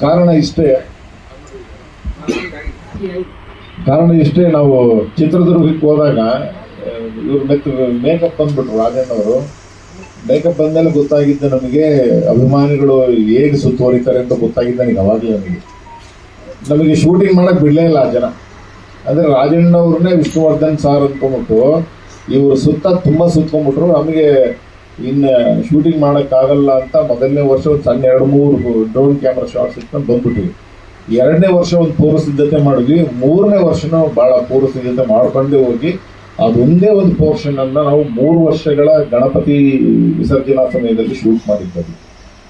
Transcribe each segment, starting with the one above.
ಕಾರಣ ಇಷ್ಟೇ. ಕಾರಣ ಇಷ್ಟೇ, ನಾವು ಚಿತ್ರದುರ್ಗಕ್ಕೆ ಹೋದಾಗ, ಇವ್ರ ಮೆತ್ ಮೇಕಪ್ ಬಂದ್ಬಿಟ್ರು, ರಾಜಣ್ಣವರು. ಮೇಕಪ್ ಬಂದಮೇಲೆ ಗೊತ್ತಾಗಿದ್ದು ನಮಗೆ ಅಭಿಮಾನಿಗಳು ಹೇಗೆ ಸುತ್ತುವರಿತಾರೆ ಅಂತ ಗೊತ್ತಾಗಿದ್ದ ನನಗೆ ಅವಾಗಲೇ ನನಗೆ. ನಮಗೆ ಶೂಟಿಂಗ್ ಮಾಡಕ್ ಬಿಡಲೇ ಇಲ್ಲ ಆ ಜನ. ಅಂದರೆ ರಾಜಣ್ಣವ್ರನ್ನೇ ವಿಷ್ಣುವರ್ಧನ್ ಸಾರ್ ಅಂದ್ಕೊಂಬಿಟ್ಟು ಇವರು ಸುತ್ತ ತುಂಬಾ ಸುತ್ಕೊಂಡ್ಬಿಟ್ರು. ನಮಗೆ ಇನ್ನು ಶೂಟಿಂಗ್ ಆಗಲ್ಲ ಅಂತ ಮೊದಲನೇ ವರ್ಷ ಒಂದು ಸಣ್ಣ ಎರಡು ಮೂರು ಡ್ರೋನ್ ಕ್ಯಾಮ್ರಾ ಶಾಟ್ಸ್ ಇಟ್ಕೊಂಡು ಬಂದ್ಬಿಟ್ವಿ. ಎರಡನೇ ವರ್ಷ ಒಂದು ಪೂರ್ವ ಸಿದ್ಧತೆ ಮಾಡಿದ್ವಿ. ಮೂರನೇ ವರ್ಷನೂ ಭಾಳ ಪೂರ್ವ ಸಿದ್ಧತೆ ಮಾಡ್ಕೊಂಡೇ ಹೋಗಿ ಅದೊಂದೇ ಒಂದು ಪೋರ್ಷನ್ ಅನ್ನ ನಾವು ಮೂರು ವರ್ಷಗಳ ಗಣಪತಿ ವಿಸರ್ಜನಾ ಸಮಯದಲ್ಲಿ ಶೂಟ್ ಮಾಡಿದ್ದೀವಿ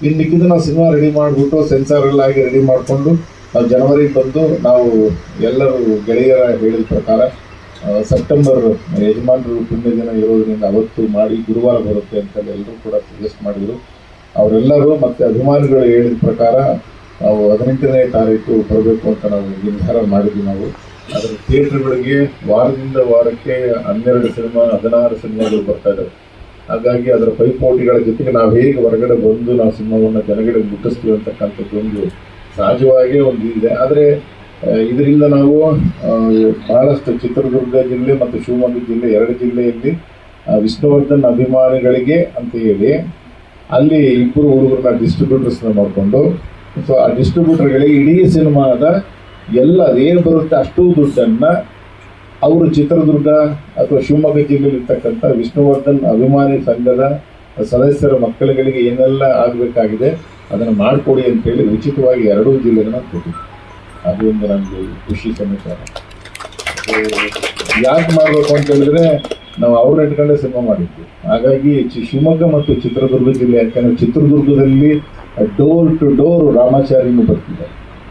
ಇನ್ನು ನಾವು ಸಿನಿಮಾ ರೆಡಿ ಮಾಡಿಬಿಟ್ಟು ಸೆನ್ಸಾರ್ ಎಲ್ಲ ಆಗಿ ರೆಡಿ ಮಾಡಿಕೊಂಡು ನಾವು ಜನವರಿಗೆ ಬಂದು ನಾವು ಎಲ್ಲರೂ ಗೆಳೆಯರ ಹೇಳಿದ ಪ್ರಕಾರ ಸೆಪ್ಟೆಂಬರ್ ಯಜಮಾನರು ಪುಣ್ಯ ದಿನ ಇರೋದ್ರಿಂದ ಅವತ್ತು ಮಾಡಿ ಗುರುವಾರ ಬರುತ್ತೆ ಅಂತ ಎಲ್ಲರೂ ಕೂಡ ಸಜೆಸ್ಟ್ ಮಾಡಿದರು. ಅವರೆಲ್ಲರೂ ಮತ್ತೆ ಅಭಿಮಾನಿಗಳು ಹೇಳಿದ ಪ್ರಕಾರ ನಾವು ಹದಿನೆಂಟನೇ ತಾರೀಕು ಬರಬೇಕು ಅಂತ ನಾವು ನಿರ್ಧಾರ ಮಾಡಿದ್ವಿ ನಾವು. ಅದರ ಥಿಯೇಟ್ರ್ಗಳಿಗೆ ವಾರದಿಂದ ವಾರಕ್ಕೆ ಹನ್ನೆರಡು ಸಿನಿಮಾ, ಹದಿನಾರು ಸಿನಿಮಾಗಳು ಬರ್ತಾ ಇದ್ದಾವೆ ಹಾಗಾಗಿ ಅದರ ಪೈಪೋಟಿಗಳ ಜೊತೆಗೆ ನಾವು ಹೇಗೆ ಹೊರಗಡೆ ಬಂದು ನಾವು ಸಿನಿಮಾವನ್ನು ಜನಗಳಿಗೆ ಮುಟ್ಟಿಸ್ತೀವಿ ಅಂತಕ್ಕಂಥದ್ದು ಒಂದು ಸಹಜವಾಗಿಯೇ ಒಂದು ಇದೆ. ಆದರೆ ಇದರಿಂದ ನಾವು ಬಹಳಷ್ಟು ಚಿತ್ರದುರ್ಗ ಜಿಲ್ಲೆ ಮತ್ತು ಶಿವಮೊಗ್ಗ ಜಿಲ್ಲೆ ಎರಡು ಜಿಲ್ಲೆಯಲ್ಲಿ ವಿಷ್ಣುವರ್ಧನ್ ಅಭಿಮಾನಿಗಳಿಗೆ ಅಂತ ಹೇಳಿ, ಅಲ್ಲಿ ಇಬ್ಬರು ಹುಡುಗರನ್ನ ಡಿಸ್ಟ್ರಿಬ್ಯೂಟರ್ಸ್ನ ಮಾಡಿಕೊಂಡು ಸೊ ಆ ಡಿಸ್ಟ್ರಿಬ್ಯೂಟರ್ಗಳಿಗೆ ಇಡೀ ಸಿನಿಮಾದ ಎಲ್ಲ ಏನು ಬರುತ್ತೆ ಅಷ್ಟು ದುಡ್ಡನ್ನು ಅವರು ಚಿತ್ರದುರ್ಗ ಅಥವಾ ಶಿವಮೊಗ್ಗ ಜಿಲ್ಲೆಯಲ್ಲಿರ್ತಕ್ಕಂಥ ವಿಷ್ಣುವರ್ಧನ್ ಅಭಿಮಾನಿ ಸಂಘದ ಸದಸ್ಯರ ಮಕ್ಕಳುಗಳಿಗೆ ಏನೆಲ್ಲ ಆಗಬೇಕಾಗಿದೆ ಅದನ್ನು ಮಾಡಿಕೊಡಿ ಅಂತೇಳಿ ಉಚಿತವಾಗಿ ಎರಡೂ ಜಿಲ್ಲೆಗಳನ್ನ ಕೊಟ್ಟಿದ್ವಿ. ಅದು ಒಂದು ನಮಗೆ ಖುಷಿ ಸಮಾಚಾರ ಯಾಕೆ ಮಾಡಬೇಕು ಅಂತ ಹೇಳಿದ್ರೆ, ನಾವು ಅವ್ರು ಇಟ್ಕೊಂಡೇ ಸಿನಿಮಾ ಮಾಡಿದ್ವಿ. ಹಾಗಾಗಿ ಶಿವಮೊಗ್ಗ ಮತ್ತು ಚಿತ್ರದುರ್ಗ ಜಿಲ್ಲೆ, ಯಾಕಂದ್ರೆ ಚಿತ್ರದುರ್ಗದಲ್ಲಿ ಡೋರ್ ಟು ಡೋರ್ ರಾಮಾಚಾರಿನೂ ಬರ್ತಿದೆ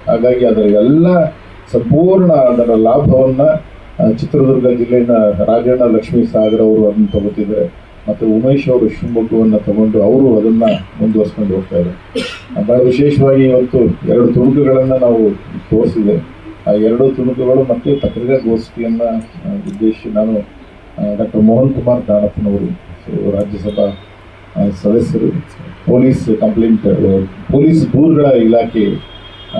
ಹಾಗಾಗಿ ಅದರ ಎಲ್ಲ ಸಂಪೂರ್ಣ ಅದರ ಲಾಭವನ್ನ ಚಿತ್ರದುರ್ಗ ಜಿಲ್ಲೆಯ ರಾಜಣ್ಣ ಲಕ್ಷ್ಮೀ ಸಾಗರ್ ಅವರು ಅದನ್ನು ತಗೋತಿದ್ದಾರೆ. ಮತ್ತು ಉಮೇಶ್ ಅವರು ಶಿವಮೊಗ್ಗವನ್ನು ತಗೊಂಡು ಅವರು ಅದನ್ನು ಮುಂದುವರ್ಸ್ಕೊಂಡು ಹೋಗ್ತಾ ಇದ್ದಾರೆ. ಬಹಳ ವಿಶೇಷವಾಗಿ ಇವತ್ತು ಎರಡು ತುಣುಕುಗಳನ್ನು ನಾವು ತೋರಿಸಿದೆ. ಆ ಎರಡು ತುಣುಕುಗಳು ಮತ್ತು ಪತ್ರಿಕಾಗೋಷ್ಠಿಯನ್ನು ಉದ್ದೇಶಿಸಿ ನಾನು ಡಾಕ್ಟರ್ ಮೋಹನ್ ಕುಮಾರ್ ದಾನಪ್ಪನವರು ರಾಜ್ಯಸಭಾ ಸದಸ್ಯರು, ಪೊಲೀಸ್ ಕಂಪ್ಲೇಂಟ್ ಪೊಲೀಸ್ ದೂರುಗಳ ಇಲಾಖೆ,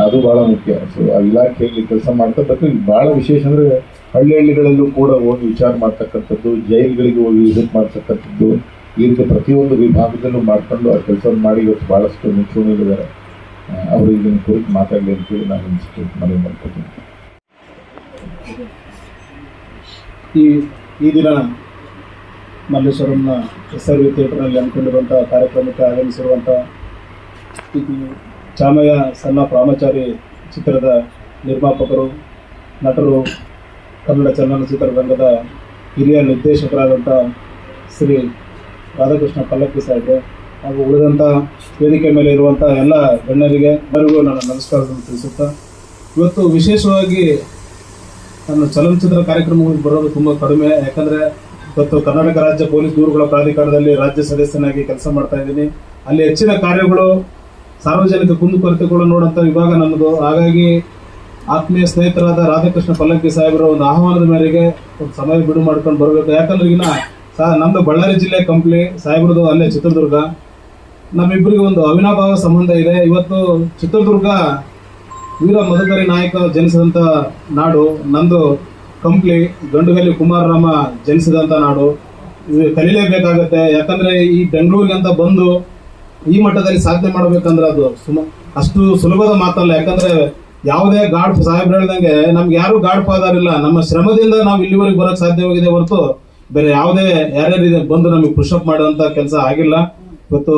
ಅದು ಬಹಳ ಮುಖ್ಯ. ಸೊ, ಆ ಇಲಾಖೆಯಲ್ಲಿ ಕೆಲಸ ಮಾಡ್ತಾ, ಬಟ್ ಬಹಳ ವಿಶೇಷ ಅಂದರೆ ಹಳ್ಳಿಗಳಲ್ಲೂ ಕೂಡ ಹೋಗಿ ವಿಚಾರ ಮಾಡ್ತಕ್ಕಂಥದ್ದು, ಜೈಲ್ಗಳಿಗೆ ಹೋಗಿ ವಿಸಿಟ್ ಮಾಡ್ತಕ್ಕಂಥದ್ದು, ಈ ರೀತಿ ಪ್ರತಿಯೊಂದು ವಿಭಾಗದಲ್ಲೂ ಮಾಡಿಕೊಂಡು ಆ ಕೆಲಸ ಮಾಡಿ ಇವತ್ತು ಭಾಳಷ್ಟು ಮುಂಚೂಣಿಯಲ್ಲಿದ್ದಾರೆ ಅವರು ಇದನ್ನು ಕುರಿತು ಮಾತಾಡಲಿ ಅಂತೇಳಿ ನಾನು ಇನ್ಸ್ಟಿಟ್ಯೂಟ್ ಮನವಿ ಮಾಡ್ಕೊತೀನಿ. ಈ ಈ ದಿನ ಮಲ್ಲೇಶ್ವರಂನ ಎಸ್ ಆರ್ ವಿ ಥಿಯೇಟರ್ನಲ್ಲಿ ಹಮ್ಮಿಕೊಂಡಿರುವಂಥ ಕಾರ್ಯಕ್ರಮಕ್ಕೆ ಆಗಮಿಸಿರುವಂಥ ಚಾಮಯ್ಯ ಸಣ್ಣ ಪ್ರಾಮಚಾರಿ ಚಿತ್ರದ ನಿರ್ಮಾಪಕರು, ನಟರು ಕನ್ನಡ ಚಲನಚಿತ್ರರಂಗದ ಹಿರಿಯ ನಿರ್ದೇಶಕರಾದಂಥ ಶ್ರೀ ರಾಧಾಕೃಷ್ಣ ಪಲ್ಲಕ್ಕಿ ಸಾಹೇಬ್ರು ಹಾಗೂ ಉಳಿದಂಥ ವೇದಿಕೆ ಮೇಲೆ ಇರುವಂಥ ಎಲ್ಲ ಗಣ್ಯರಿಗೆ ಎಲ್ಲರಿಗೂ ನನ್ನ ನಮಸ್ಕಾರಗಳನ್ನು ತಿಳಿಸುತ್ತಾ, ಇವತ್ತು ವಿಶೇಷವಾಗಿ ನನ್ನ ಚಲನಚಿತ್ರ ಕಾರ್ಯಕ್ರಮಗಳಿಗೆ ಬರೋದು ತುಂಬ ಕಡಿಮೆ, ಯಾಕಂದರೆ ಇವತ್ತು ಕರ್ನಾಟಕ ರಾಜ್ಯ ಪೊಲೀಸ್ ದೂರುಗಳ ಪ್ರಾಧಿಕಾರದಲ್ಲಿ ರಾಜ್ಯ ಸದಸ್ಯನಾಗಿ ಕೆಲಸ ಮಾಡ್ತಾ ಇದ್ದೀನಿ. ಅಲ್ಲಿ ಹೆಚ್ಚಿನ ಕಾರ್ಯಗಳು ಸಾರ್ವಜನಿಕ ಕುಂದುಕೊರತೆಗಳು ನೋಡೋಂಥ ವಿಭಾಗ ನಮ್ಮದು ಹಾಗಾಗಿ ಆತ್ಮೀಯ ಸ್ನೇಹಿತರಾದ ರಾಧಾಕೃಷ್ಣ ಪಲ್ಲಕ್ಕಿ ಸಾಹೇಬರ ಒಂದು ಆಹ್ವಾನದ ಮೇರೆಗೆ ಒಂದು ಸಮಯ ಬಿಡು ಮಾಡ್ಕೊಂಡು ಬರಬೇಕು. ಯಾಕಂದ್ರೆ ಈಗಿನ ಸಾ, ನಮ್ದು ಬಳ್ಳಾರಿ ಜಿಲ್ಲೆ ಕಂಪ್ಲಿ ಸಾಹೇಬ್ರದ್ದು ಅಲ್ಲೇ ಚಿತ್ರದುರ್ಗ. ನಮ್ಮಿಬ್ಬರಿಗೆ ಒಂದು ಅವಿನಾಭಾವ ಸಂಬಂಧ ಇದೆ. ಇವತ್ತು ಚಿತ್ರದುರ್ಗ ವೀರ ಮಧುಕರಿ ನಾಯಕ ಜನಿಸಿದಂಥ ನಾಡು, ನಂದು ಕಂಪ್ಲಿ ಗಂಡುಗಲಿ ಕುಮಾರರಾಮ ಜನಿಸಿದಂಥ ನಾಡು. ಕಲೀಲೇಬೇಕಾಗತ್ತೆ ಯಾಕಂದ್ರೆ ಈ ಬೆಂಗಳೂರಿಗೆ ಅಂತ ಬಂದು ಈ ಮಟ್ಟದಲ್ಲಿ ಸಾಧನೆ ಮಾಡ್ಬೇಕಂದ್ರೆ ಅದು ಸುಮ, ಅಷ್ಟು ಸುಲಭದ ಮಾತಲ್ಲ. ಯಾಕಂದ್ರೆ ಯಾವುದೇ ಗಾಡ್ ಸಾಹೇಬ್ರು ಹೇಳ್ದಂಗೆ ನಮ್ಗೆ ಯಾರು ಗಾಡ್ ಫಾದರ್ ಇಲ್ಲ ನಮ್ಮ ಶ್ರಮದಿಂದ ನಾವು ಇಲ್ಲಿವರೆಗೆ ಬರೋಕ್ ಸಾಧ್ಯವಾಗಿದೆ ಹೊರತು ಬೇರೆ ಯಾವುದೇ ಯಾರ್ಯಾರು ಬಂದು ನಮಗೆ ಪುಷಪ್ ಮಾಡುವಂತ ಕೆಲಸ ಆಗಿಲ್ಲ. ಇವತ್ತು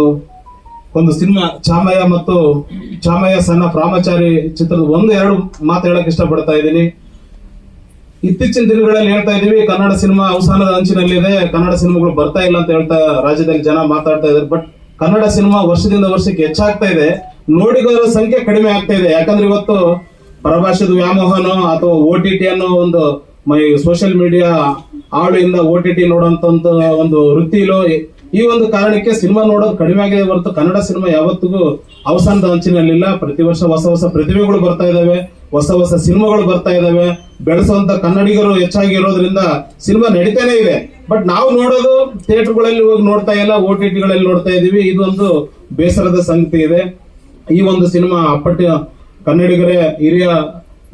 ಒಂದು ಸಿನಿಮಾ, ಚಾಮಯ್ಯ ಮತ್ತು ಚಾಮಯ್ಯ ಸಣ್ಣ ಪ್ರಾಮಚಾರಿ ಚಿತ್ರದ ಒಂದು, ಎರಡು ಮಾತು ಹೇಳಕ್ ಇಷ್ಟಪಡ್ತಾ ಇದ್ದೀನಿ. ಇತ್ತೀಚಿನ ದಿನಗಳಲ್ಲಿ ಹೇಳ್ತಾ ಇದೀವಿ ಕನ್ನಡ ಸಿನಿಮಾ ಅವಸಾನದ ಅಂಚಿನಲ್ಲಿದೆ. ಕನ್ನಡ ಸಿನಿಮಾಗಳು ಬರ್ತಾ ಇಲ್ಲ ಅಂತ ಹೇಳ್ತಾ ರಾಜ್ಯದಲ್ಲಿ ಜನ ಮಾತಾಡ್ತಾ ಇದ್ದಾರೆ. ಬಟ್ ಕನ್ನಡ ಸಿನಿಮಾ ವರ್ಷದಿಂದ ವರ್ಷಕ್ಕೆ ಹೆಚ್ಚಾಗ್ತಾ ಇದೆ. ನೋಡಿದವರ ಸಂಖ್ಯೆ ಕಡಿಮೆ ಆಗ್ತಾ ಇದೆ. ಯಾಕಂದ್ರೆ ಇವತ್ತು ಪರಭಾಷೆದ ವ್ಯಾಮೋಹನ ಅಥವಾ ಓ ಟಿ ಟಿ ಅನ್ನೋ ಒಂದು ಮೈ ಸೋಷಿಯಲ್ ಮೀಡಿಯಾ ಆಳಿಂದ ಓ ಟಿ ಟಿ ನೋಡುವಂತ ಒಂದು ವೃತ್ತಿಲೋ ಈ ಒಂದು ಕಾರಣಕ್ಕೆ ಸಿನಿಮಾ ನೋಡೋದು ಕಡಿಮೆ ಆಗಿದೆ ಹೊರತು ಕನ್ನಡ ಸಿನಿಮಾ ಯಾವತ್ತಿಗೂ ಅವಸಾನದ ಅಂಚಿನಲ್ಲಿಲ್ಲ. ಪ್ರತಿ ವರ್ಷ ಹೊಸ ಹೊಸ ಪ್ರತಿಭೆಗಳು ಬರ್ತಾ ಇದಾವೆ. ಹೊಸ ಹೊಸ ಸಿನಿಮಾಗಳು ಬರ್ತಾ ಇದಾವೆ. ಬೆಳೆಸುವಂತ ಕನ್ನಡಿಗರು ಹೆಚ್ಚಾಗಿ ಇರೋದ್ರಿಂದ ಸಿನಿಮಾ ನಡೀತಾನೆ ಇದೆ. ಬಟ್ ನಾವು ನೋಡೋದು ಥಿಯೇಟರ್ಗಳಲ್ಲಿ ಹೋಗಿ ನೋಡ್ತಾ ಇಲ್ಲ ಓ ಟಿ ಟಿಗಳಲ್ಲಿ ನೋಡ್ತಾ ಇದೀವಿ. ಇದೊಂದು ಬೇಸರದ ಸಂಗತಿ ಇದೆ. ಈ ಒಂದು ಸಿನಿಮಾ ಅಪ್ಪಟ್ಟಿ ಕನ್ನಡಿಗರೇ, ಹಿರಿಯ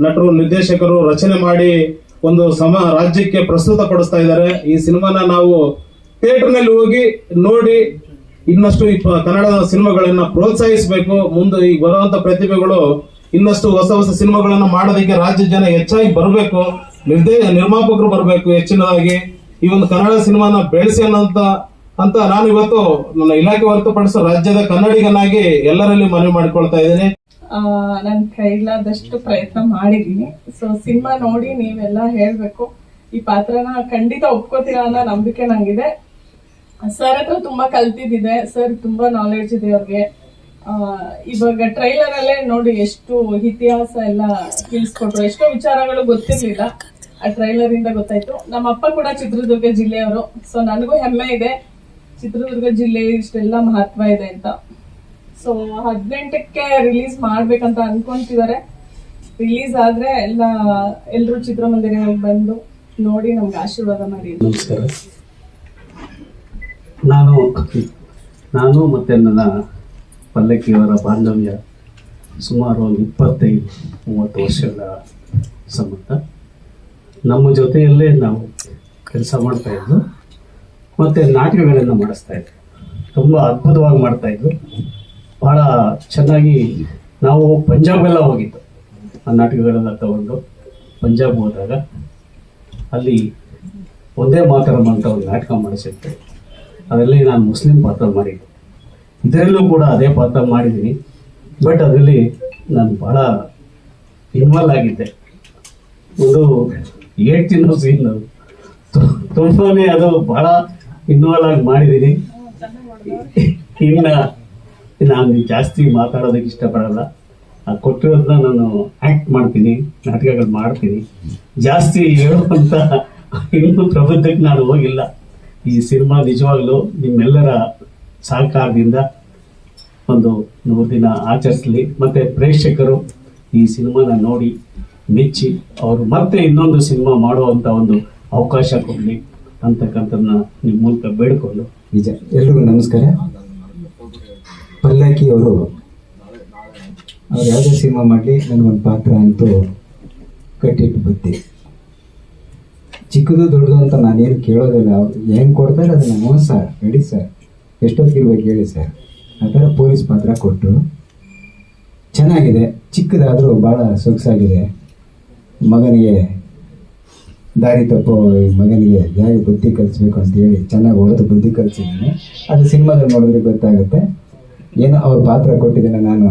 ನಟರು, ನಿರ್ದೇಶಕರು ರಚನೆ ಮಾಡಿ ಒಂದು ಸಮ ರಾಜ್ಯಕ್ಕೆ ಪ್ರಸ್ತುತ ಪಡಿಸ್ತಾ ಇದ್ದಾರೆ. ಈ ಸಿನಿಮಾನ ನಾವು ಥಿಯೇಟರ್ನಲ್ಲಿ ಹೋಗಿ ನೋಡಿ ಇನ್ನಷ್ಟು ಪ- ಕನ್ನಡದ ಸಿನಿಮಾಗಳನ್ನ ಪ್ರೋತ್ಸಾಹಿಸಬೇಕು. ಮುಂದೆ ಈಗ ಬರುವಂತ ಪ್ರತಿಭೆಗಳು ಇನ್ನಷ್ಟು ಹೊಸ ಹೊಸ ಸಿನಿಮಾಗಳನ್ನ ಮಾಡೋದಕ್ಕೆ ರಾಜ್ಯ ಜನ ಹೆಚ್ಚಾಗಿ ಬರಬೇಕು. ನಿರ್ದೇ ನಿರ್ಮಾಪಕರು ಬರಬೇಕು ಹೆಚ್ಚಿನದಾಗಿ. ಈ ಒಂದು ಕನ್ನಡ ಸಿನಿಮಾನ ಬೆಳೆಸಿ ಅನ್ನೋಂತ ಅಂತ ನಾನು ಇವತ್ತು ನನ್ನ ಇಲಾಖೆ ಹೊರತುಪಡಿಸೋ ರಾಜ್ಯದ ಕನ್ನಡಿಗನಾಗಿ ಎಲ್ಲರಲ್ಲಿ ಮನವಿ ಮಾಡ್ಕೊಳ್ತಾ ಇದ್ದೇನೆ. ನನ್ನ ಕೈಲಾದಷ್ಟು ಪ್ರಯತ್ನ ಮಾಡಿದೀನಿ ಸೊ ಸಿನಿಮಾ ನೋಡಿ ನೀವೆಲ್ಲ ಹೇಳ್ಬೇಕು. ಈ ಪಾತ್ರನ ಖಂಡಿತ ಒಪ್ಕೋತೀರಾ ಅನ್ನೋ ನಂಬಿಕೆ ನಂಗಿದೆ. ಸರ್ ಹತ್ರ ತುಂಬಾ ಕಲ್ತಿದ್ದಿದೆ. ಸರ್ ತುಂಬಾ ನಾಲೆಡ್ಜ್ ಇದೆ ಅವ್ರಿಗೆ. ಇವಾಗ ಟ್ರೈಲರ್ ಅಲ್ಲೇ ನೋಡಿ ಎಷ್ಟು ಇತಿಹಾಸ ಎಲ್ಲ ತಿಳಿಸ್ಕೊಟ್ರು. ಎಷ್ಟೋ ವಿಚಾರಗಳು ಗೊತ್ತಿರ್ಲಿಲ್ಲ. ಆ ಟ್ರೈಲರ್ ಇಂದ ಗೊತ್ತಾಯ್ತು. ನಮ್ಮ ಅಪ್ಪ ಕೂಡ ಚಿತ್ರದುರ್ಗ ಜಿಲ್ಲೆಯವರು. ಸೊ ನನಗೂ ಹೆಮ್ಮೆ ಇದೆ. ಚಿತ್ರದುರ್ಗ ಜಿಲ್ಲೆ ಇಷ್ಟೆಲ್ಲ ಮಹತ್ವ ಇದೆ ಅಂತ. ಸೊ ಹದಿನೆಂಟಕ್ಕೆ ರಿಲೀಸ್ ಮಾಡ್ಬೇಕಂತ ಅನ್ಕೊಂತಿದ್ದಾರೆ ರಿಲೀಸ್ ಆದ್ರೆ ಎಲ್ಲ ಎಲ್ಲರೂ ಚಿತ್ರಮಂದಿರಗಳಿಗೆ ಬಂದು ನೋಡಿ ನಮ್ಗೆ ಆಶೀರ್ವಾದ ಮಾಡಿ ನಮಸ್ಕಾರ. ನಾನು ನಾನು ಮತ್ತೆ ನನ್ನ ಪಲ್ಲಕ್ಕಿಯವರ ಬಾಂಧವ್ಯ ಸುಮಾರು ಒಂದು ಇಪ್ಪತ್ತೈದು, ಮೂವತ್ತು ವರ್ಷಗಳ ಸಂಬಂಧ. ನಮ್ಮ ಜೊತೆಯಲ್ಲೇ ನಾವು ಕೆಲಸ ಮಾಡ್ತಾ ಇದ್ವು ಮತ್ತು ನಾಟಕಗಳನ್ನು ಮಾಡಿಸ್ತಾ ಇದ್ರು. ತುಂಬ ಅದ್ಭುತವಾಗಿ ಮಾಡ್ತಾಯಿದ್ರು ಭಾಳ ಚೆನ್ನಾಗಿ ನಾವು ಪಂಜಾಬ್ ಎಲ್ಲ ಹೋಗಿದ್ದು. ಆ ನಾಟಕಗಳೆಲ್ಲ ತಗೊಂಡು ಪಂಜಾಬ್ ಹೋದಾಗ ಅಲ್ಲಿ ಒಂದೇ ಮಾತರಂ ಅಂತ ಒಂದು ನಾಟಕ ಮಾಡಿಸಿದ್ದೆ. ಅದರಲ್ಲಿ ನಾನು ಮುಸ್ಲಿಂ ಪಾತ್ರ ಮಾಡಿದ್ದೆ. ಇದರಲ್ಲೂ ಕೂಡ ಅದೇ ಪಾತ್ರ ಮಾಡಿದ್ದೀನಿ. ಬಟ್ ಅದರಲ್ಲಿ ನಾನು ಭಾಳ ಇನ್ವಾಲ್ವ್ ಆಗಿದ್ದೆ. ಒಂದು ಏಟ್ ತಿನ್ನೋ ಸೀನ್ ಅದು. ತು- ತುಂಬಾನೇ ಅದು ಭಾಳ ಇನ್ವಾಲ್ವ್ ಆಗಿ ಮಾಡಿದ್ದೀನಿ ಇನ್ನ ನಾನು ಜಾಸ್ತಿ ಮಾತಾಡೋದಕ್ಕೆ ಇಷ್ಟಪಡಲ್ಲ. ಆ ಕೊಟ್ಟಿರೋದನ್ನ ನಾನು ಆ್ಯಕ್ಟ್ ಮಾಡ್ತೀನಿ, ನಾಟಕಗಳು ಮಾಡ್ತೀನಿ. ಜಾಸ್ತಿ ಹೇಳುವಂಥ ಇನ್ನೂ ಪ್ರಬಂಧಕ್ಕೆ ನಾನು ಹೋಗಿಲ್ಲ. ಈ ಸಿನಿಮಾ ನಿಜವಾಗ್ಲೂ ನಿಮ್ಮೆಲ್ಲರ ಸಹಕಾರದಿಂದ ಒಂದು ನೂರು ದಿನ ಆಚರಿಸಲಿ. ಮತ್ತು ಪ್ರೇಕ್ಷಕರು ಈ ಸಿನಿಮಾನ ನೋಡಿ ಮೆಚ್ಚಿ, ಅವರು ಮತ್ತೆ ಇನ್ನೊಂದು ಸಿನಿಮಾ ಮಾಡುವಂಥ ಒಂದು ಅವಕಾಶ ಕೊಡಲಿ. ಅಂತಕ್ಕಂಥದ್ದನ್ನ ನಿಮ್ಮ ಮೂಲಕ ಬೇಡ್ಕೊಂಡು ನಿಜ. ಎಲ್ರಿಗೂ ನಮಸ್ಕಾರ. ಪಲ್ಲಕ್ಕಿ ಅವರು ಅವ್ರು ಯಾವುದೇ ಸಿನಿಮಾ ಮಾಡಲಿ ನನಗೊಂದು ಪಾತ್ರ ಅಂತೂ ಕಟ್ಟಿಟ್ಟು ಬತ್ತಿ ಚಿಕ್ಕದು ದೊಡ್ಡದು ಅಂತ ನಾನೇನು ಕೇಳೋದಿಲ್ಲ. ಅವ್ರು ಹೆಂಗೆ ಕೊಡ್ತಾರೆ ಅದನ್ನು ಹ್ಞೂ ಸರ್ ರೆಡಿ ಸರ್. ಎಷ್ಟೊತ್ತಿರ್ಬೇಕು ಹೇಳಿ ಸರ್. ಆ ಥರ ಪೊಲೀಸ್ ಪಾತ್ರ ಕೊಟ್ಟರು ಚೆನ್ನಾಗಿದೆ. ಚಿಕ್ಕದಾದರೂ ಭಾಳ ಸೊಗಸಾಗಿದೆ. ಮಗನಿಗೆ ದಾರಿ ತಪ್ಪು ಮಗನಿಗೆ ಹೇಗೆ ಬುದ್ಧಿ ಕಲಿಸ್ಬೇಕು ಅಂತ ಹೇಳಿ ಚೆನ್ನಾಗಿ ಹೊಡೆದು ಬುದ್ಧಿ ಕಲಿಸಿದ್ದೀನಿ. ಅದು ಸಿನಿಮಾದಲ್ಲಿ ನೋಡಿದ್ರೆ ಗೊತ್ತಾಗುತ್ತೆ. ಏನೋ ಅವ್ರ ಪಾತ್ರ ಕೊಟ್ಟಿದ್ದೇನೆ ನಾನು.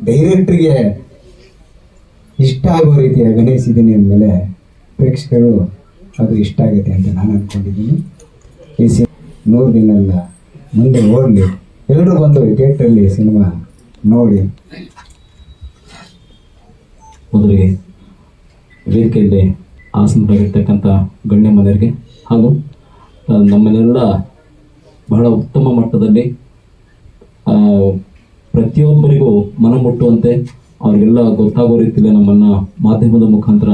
ಡೈರೆಕ್ಟ್ರಿಗೆ ಇಷ್ಟ ಆಗೋ ರೀತಿಯ ಅಭಿನಯಿಸಿದ್ದೀನಿ ಅಂದಮೇಲೆ ಪ್ರೇಕ್ಷಕರು ಅದು ಇಷ್ಟ ಆಗುತ್ತೆ ಅಂತ ನಾನು ಅಂದ್ಕೊಂಡಿದ್ದೀನಿ ಈ ಸಿ ನೂರು ದಿನ ಅಲ್ಲ, ಮುಂದೆ ಓಡಲಿ ಎಲ್ಲರೂ ಬಂದು ಥಿಯೇಟ್ರಲ್ಲಿ ಸಿನಿಮಾ ನೋಡಿ. ಮೊದಲಿಗೆ ವೇದಿಕೆಯಲ್ಲಿ ಆಸನರಾಗಿರ್ತಕ್ಕಂಥ ಗಣ್ಯ ಮನೆಯರಿಗೆ ಹಾಗೂ ನಮ್ಮನ್ನೆಲ್ಲ ಬಹಳ ಉತ್ತಮ ಮಟ್ಟದಲ್ಲಿ ಪ್ರತಿಯೊಬ್ಬರಿಗೂ ಮನ ಮುಟ್ಟುವಂತೆ ಅವ್ರಿಗೆಲ್ಲ ಗೊತ್ತಾಗೋ ರೀತಿಯಲ್ಲಿ ನಮ್ಮನ್ನು ಮಾಧ್ಯಮದ ಮುಖಾಂತರ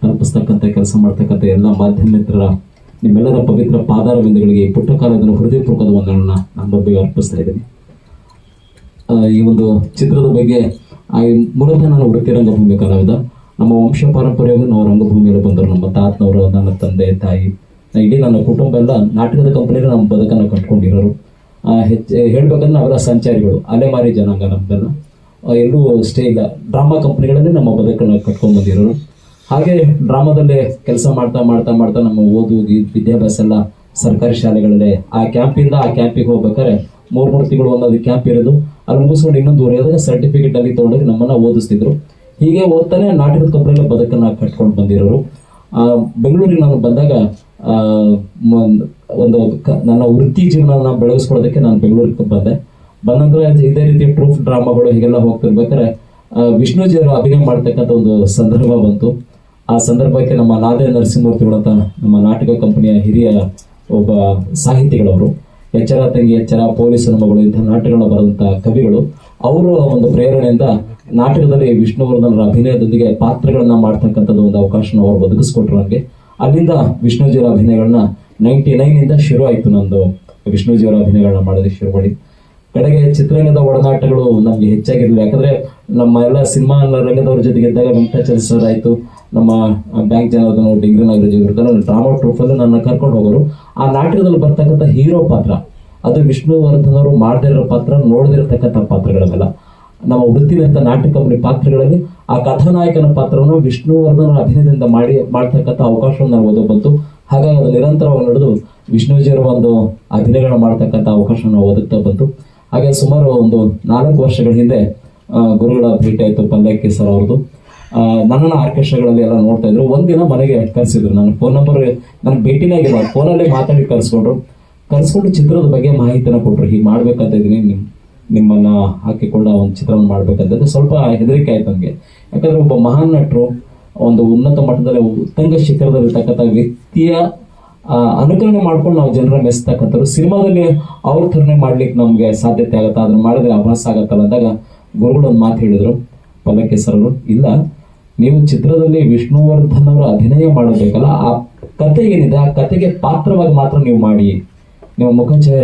ತಲುಪಿಸ್ತಕ್ಕಂಥ ಕೆಲಸ ಮಾಡ್ತಕ್ಕಂಥ ಎಲ್ಲ ಮಾಧ್ಯಮ ಮಿತ್ರರ ನಿಮ್ಮೆಲ್ಲರ ಪವಿತ್ರ ಪಾದಾರವಿಂದಗಳಿಗೆ ಪುಟ್ಟ ಕಾಲದ ಹೃದಯಪೂರ್ವಕದ ಒಂದನ್ನು ನಾನು ಬಗ್ಗೆ ಅರ್ಪಿಸ್ತಾ ಇದ್ದೀನಿ. ಈ ಒಂದು ಚಿತ್ರದ ಬಗ್ಗೆ ಮೂಲತಃ ನಾನು ವೃತ್ತಿ ರಂಗಭೂಮಿ ಕಲಾವಿದ. ನಮ್ಮ ವಂಶ ಪಾರಂಪರ್ಯವಾಗಿ ನಾವು ರಂಗಭೂಮಿಯಲ್ಲಿ ಬಂದರು. ನಮ್ಮ ತಾತನವರು, ನನ್ನ ತಂದೆ, ತಾಯಿ, ಇಡೀ ನನ್ನ ಕುಟುಂಬ ಎಲ್ಲ ನಾಟಕದ ಕಂಪನಿಯಲ್ಲಿ ನಮ್ಮ ಬದುಕನ್ನು ಕಟ್ಕೊಂಡಿರೋರು. ಹೆಚ್ಚು ಹೇಳ್ಬೇಕಂದ್ರೆ ನಾವೆಲ್ಲ ಸಂಚಾರಿಗಳು, ಅಲೆಮಾರಿ ಜನಾಂಗ ನಮ್ದೆಲ್ಲ. ಎಲ್ಲೂ ಸ್ಟೇ ಇಲ್ಲ, ಡ್ರಾಮಾ ಕಂಪ್ನಿಗಳಲ್ಲೇ ನಮ್ಮ ಬದುಕನ್ನು ಕಟ್ಕೊಂಡು ಬಂದಿರೋರು. ಹಾಗೆ ಡ್ರಾಮಾದಲ್ಲೇ ಕೆಲಸ ಮಾಡ್ತಾ ಮಾಡ್ತಾ ಮಾಡ್ತಾ ನಮ್ಮ ಓದು ವಿದ್ಯಾಭ್ಯಾಸ ಎಲ್ಲ ಸರ್ಕಾರಿ ಶಾಲೆಗಳಲ್ಲೇ ಆ ಕ್ಯಾಂಪಿಂದ ಆ ಕ್ಯಾಂಪಿಗೆ ಹೋಗ್ಬೇಕಾದ್ರೆ ಮೂರು ಮೂರು ತಿಂಗಳು ಒಂದೊಂದು ಕ್ಯಾಂಪ್ ಇರೋದು. ಅಲ್ಲಿ ಮುಗಿಸ್ಕೊಂಡು ಇನ್ನೊಂದು ಊರಿಗೆ ಹೋದಾಗ ಸರ್ಟಿಫಿಕೇಟ್ ಅಲ್ಲಿ ತೊಗೊಂಡೋಗಿ ನಮ್ಮನ್ನ ಓದಿಸ್ತಿದ್ರು. ಹೀಗೆ ಓದ್ತಾನೆ ನಾಟಕದ ಕಂಪನಿಯಲ್ಲಿ ಬದುಕನ್ನ ಕಟ್ಕೊಂಡು ಬಂದಿರೋರು. ಬೆಂಗಳೂರಿಗೆ ನಾನು ಬಂದಾಗ ಒಂದು ನನ್ನ ವೃತ್ತಿ ಜೀವನ ಬೆಳೆಸ್ಕೊಳ್ಳೋದಕ್ಕೆ ನಾನು ಬೆಂಗಳೂರಿಗೆ ಬಂದೆ. ಬಂದಂದ್ರೆ ಇದೇ ರೀತಿ ಟ್ರೂಫ್ ಡ್ರಾಮಾಗಳು ಹೀಗೆಲ್ಲ ಹೋಗ್ತಿರ್ಬೇಕಾದ್ರೆ ವಿಷ್ಣುಜಿ ವಿಷ್ಣುಜಿಯವರು ಅಭಿನಯ ಮಾಡ್ತಕ್ಕಂಥ ಒಂದು ಸಂದರ್ಭ ಬಂತು. ಆ ಸಂದರ್ಭಕ್ಕೆ ನಮ್ಮ ನಾದೇ ನರಸಿಂಹಮೂರ್ತಿಗಳಂತ ನಮ್ಮ ನಾಟಕ ಕಂಪನಿಯ ಹಿರಿಯ ಒಬ್ಬ ಸಾಹಿತಿಗಳವರು, ಎಚ್ಚರ ತಂಗಿ, ಎಚ್ಚರ ಪೊಲೀಸ್ ಮಗಳು ಇಂಥ ನಾಟಕಗಳನ್ನ ಬರೆದಂಥ ಕವಿಗಳು, ಅವರು ಒಂದು ಪ್ರೇರಣೆಯಿಂದ ನಾಟಕದಲ್ಲಿ ವಿಷ್ಣುವರ್ಧನರ ಅಭಿನಯದೊಂದಿಗೆ ಪಾತ್ರಗಳನ್ನ ಮಾಡ್ತಕ್ಕಂಥದ್ದು ಒಂದು ಅವಕಾಶನ ಅವರು ಒದಗಿಸ್ಕೊಟ್ರು ನನಗೆ ಅಲ್ಲಿಂದ ವಿಷ್ಣುಜಿಯವರ ಅಭಿನಯಗಳನ್ನ ನೈಂಟಿ ನೈನಿಂದ ಶುರು ಆಯಿತು ನಂದು. ವಿಷ್ಣುಜಿಯವರ ಅಭಿನಯಗಳನ್ನ ಮಾಡೋದಕ್ಕೆ ಶುರು ಮಾಡಿ. ಕಡೆಗೆ ಚಿತ್ರರಂಗದ ಒಡನಾಟಗಳು ನಮಗೆ ಹೆಚ್ಚಾಗಿರಲಿಲ್ಲ. ಯಾಕಂದ್ರೆ ನಮ್ಮ ಎಲ್ಲ ಸಿನಿಮಾ ರಂಗದವ್ರ ಜೊತೆಗೆ ಇದ್ದಾಗ ವೆಂಕಟಾಚಲ ಸರ್ ಆಯಿತು. ನಮ್ಮ ಬ್ಯಾಂಕ್ ಜನಾರ್ದನ ಡಿಗ್ರಿ ನಾಗರಾಜ್ ಇರ್ತಾರೆ. ಡ್ರಾಮಾ ಟ್ರೂಫಲ್ಲಿ ನನ್ನ ಕರ್ಕೊಂಡು ಹೋಗೋರು. ಆ ನಾಟಕದಲ್ಲಿ ಬರ್ತಕ್ಕಂಥ ಹೀರೋ ಪಾತ್ರ, ಅದು ವಿಷ್ಣುವರ್ಧನ್ ಅವರು ಮಾಡದಿರೋ ಪಾತ್ರ ನೋಡದಿರತಕ್ಕಂಥ ಪಾತ್ರಗಳವೆಲ್ಲ ನಮ್ಮ ವೃತ್ತಿನಂತ ನಾಟಕ ಕಂಪನಿ ಪಾತ್ರಗಳಲ್ಲಿ ಆ ಕಥಾನಾಯಕನ ಪಾತ್ರವನ್ನು ವಿಷ್ಣುವರ್ಧನ ಅಭಿನಯದಿಂದ ಮಾಡಿ, ಮಾಡ್ತಕ್ಕಂಥ ಅವಕಾಶವನ್ನು ನಾನು ಓದೋ ಬಂತು. ಹಾಗಾಗಿ ಅದು ನಿರಂತರವಾಗಿ ನಡೆದು ವಿಷ್ಣುಜಿಯವರ ಒಂದು ಅಭಿನಯಗಳನ್ನ ಮಾಡ್ತಕ್ಕಂಥ ಅವಕಾಶ ನಾವು ಓದುತ್ತಾ ಬಂತು. ಹಾಗೆ ಸುಮಾರು ಒಂದು ನಾಲ್ಕು ವರ್ಷಗಳ ಹಿಂದೆ ಗುರುಗಳ ಭೇಟಿ ಆಯಿತು ಪಲ್ಲಕ್ಕಿ ಸರ್ ಅವ್ರದ್ದು ನನ್ನ ಆರ್ಕೆಸ್ಟ್ರಾಗಳಲ್ಲಿ ಎಲ್ಲ ನೋಡ್ತಾ ಇದ್ರು. ಒಂದಿನ ಮನೆಗೆ ಕರೆಸಿದ್ರು ನನ್ನ ಫೋನ್ ನಂಬರ್ ನನ್ನ ಭೇಟಿನೇ ಆಗಿಲ್ಲ ಫೋನಲ್ಲೇ ಮಾತಾಡಿ ಕರೆಸ್ಕೊಂಡ್ರು. ಕರೆಸ್ಕೊಂಡು ಚಿತ್ರದ ಬಗ್ಗೆ ಮಾಹಿತಿನ ಕೊಟ್ರು. ಹೀಗೆ ಮಾಡ್ಬೇಕಂತ ಇದ್ದೀನಿ. ನಿಮ್ಮನ್ನ ಹಾಕಿಕೊಂಡ ಒಂದು ಚಿತ್ರವನ್ನು ಮಾಡ್ಬೇಕಂತಂದ್ರೆ ಸ್ವಲ್ಪ ಹೆದರಿಕೆ ಆಯ್ತು ನನಗೆ. ಯಾಕಂದ್ರೆ ಒಬ್ಬ ಮಹಾನ್ ನಟರು, ಒಂದು ಉನ್ನತ ಮಟ್ಟದಲ್ಲಿ ಉತ್ತಂಗ ಶಿಖರದಲ್ಲಿರ್ತಕ್ಕಂಥ ವ್ಯಕ್ತಿಯ ಅನುಕರಣೆ ಮಾಡ್ಕೊಂಡು ನಾವು ಜನರ ಮೆಸ್ತಕ್ಕಂಥವ್ರು ಸಿನಿಮಾದಲ್ಲಿ ಅವ್ರ ಥರನೇ ಮಾಡ್ಲಿಕ್ಕೆ ನಮಗೆ ಸಾಧ್ಯತೆ ಆಗುತ್ತಾ? ಅದನ್ನ ಮಾಡಿದ್ರೆ ಅಭ್ಯಾಸ ಆಗತ್ತಲ್ಲ ಅಂದಾಗ ಗುರುಗಳು ಒಂದು ಮಾತು ಹೇಳಿದರು ಪಲ್ಲಕ್ಕಿ ಸರ್ ಅವರು ಇಲ್ಲ, ನೀವು ಚಿತ್ರದಲ್ಲಿ ವಿಷ್ಣುವರ್ಧನ್ ಅವರು ಅಭಿನಯ ಮಾಡಬೇಕಲ್ಲ, ಆ ಕತೆ ಏನಿದೆ, ಆ ಕತೆಗೆ ಪಾತ್ರವಾಗಿ ಮಾತ್ರ ನೀವು ಮಾಡಿ. ನಿಮ್ಮ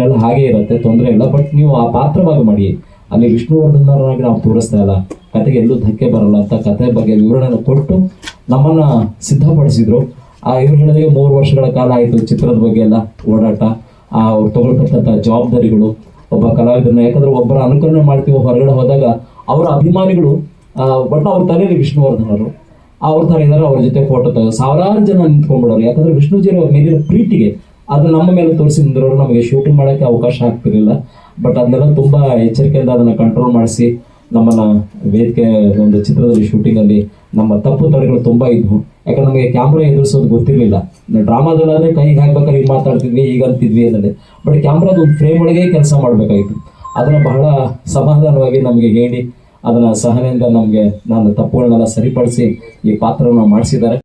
ಎಲ್ಲ ಹಾಗೆ ಇರುತ್ತೆ, ತೊಂದರೆ ಇಲ್ಲ ಬಟ್ ನೀವು ಆ ಪಾತ್ರವಾಗಿ ಮಾಡಿ. ಅಲ್ಲಿ ವಿಷ್ಣುವರ್ಧನರಾಗಿ ನಾವು ತೋರಿಸ್ತಾ ಇಲ್ಲ. ಕತೆಗೆ ಎಲ್ಲೂ ಧಕ್ಕೆ ಬರಲ್ಲ ಅಂತ ಕತೆ ಬಗ್ಗೆ ವಿವರಣೆ ಕೊಟ್ಟು ನಮ್ಮನ್ನ ಸಿದ್ಧಪಡಿಸಿದ್ರು. ಆ ಇವ್ರು ಹೇಳಿದಾಗ ಮೂರು ವರ್ಷಗಳ ಕಾಲ ಆಯಿತು ಚಿತ್ರದ ಬಗ್ಗೆ ಎಲ್ಲ ಓಡಾಟ. ಆ ಅವ್ರು ತಗೊಳ್ತಕ್ಕಂಥ ಜವಾಬ್ದಾರಿಗಳು, ಒಬ್ಬ ಕಲಾವಿದರನ್ನ ಯಾಕಂದ್ರೆ ಒಬ್ಬರ ಅನುಕರಣೆ ಮಾಡ್ತೀವಿ ಹೊರಗಡೆ ಹೋದಾಗ ಅವರ ಅಭಿಮಾನಿಗಳು ಬಟ್ ಅವ್ರ ತಲೆಯಲ್ಲಿ ವಿಷ್ಣುವರ್ಧನರು. ಅವರು ತರ ಇದ್ದಾರೆ, ಅವ್ರ ಜೊತೆ ಫೋಟೋ ತಗೋ ಸಾವಿರಾರು ಜನ ನಿಂತ್ಕೊಂಡ್ಬಿಡೋರು. ಯಾಕಂದ್ರೆ ವಿಷ್ಣುಜಿ ಅವ್ರ ಮೇಲಿನ ಪ್ರೀತಿಗೆ ಅದು ನಮ್ಮ ಮೇಲೆ ತೋರಿಸಿ ನಿಂದ್ರವ್ರು ನಮಗೆ ಶೂಟಿಂಗ್ ಮಾಡೋಕ್ಕೆ ಅವಕಾಶ ಆಗ್ತಿರಲಿಲ್ಲ. ಬಟ್ ಅದನ್ನೆಲ್ಲ ತುಂಬಾ ಎಚ್ಚರಿಕೆಯಿಂದ ಅದನ್ನ ಕಂಟ್ರೋಲ್ ಮಾಡಿಸಿ, ನಮ್ಮನ್ನ ವೇದಿಕೆ ಒಂದು ಚಿತ್ರದಲ್ಲಿ ಶೂಟಿಂಗ್ ಅಲ್ಲಿ ನಮ್ಮ ತಪ್ಪು ತಡೆಗಳು ತುಂಬಾ ಇದ್ವು. ಯಾಕಂದ್ರೆ ನಮಗೆ ಕ್ಯಾಮ್ರಾ ಎದುರಿಸೋದು ಗೊತ್ತಿರಲಿಲ್ಲ. ಡ್ರಾಮಾದಲ್ಲಾದರೆ ಕೈಗೆ ಹಾಕ್ಬೇಕಾದ್ರೆ ಈಗ ಮಾತಾಡ್ತಿದ್ವಿ ಈಗ ಅಂತಿದ್ವಿ ಅನ್ನೋದೇ. ಬಟ್ ಕ್ಯಾಮ್ರಾದ ಒಂದು ಫ್ರೇಮ್ ಒಳಗೆ ಕೆಲಸ ಮಾಡಬೇಕಾಯಿತು ಅದನ್ನ ಬಹಳ ಸಮಾಧಾನವಾಗಿ ನಮಗೆ ಹೇಳಿ, ಅದನ್ನ ಸಹನೆಯಿಂದ ನಮಗೆ ನಾನು ತಪ್ಪುಗಳನ್ನೆಲ್ಲ ಸರಿಪಡಿಸಿ ಈ ಪಾತ್ರವನ್ನು ಮಾಡಿಸಿದ್ದಾರೆ.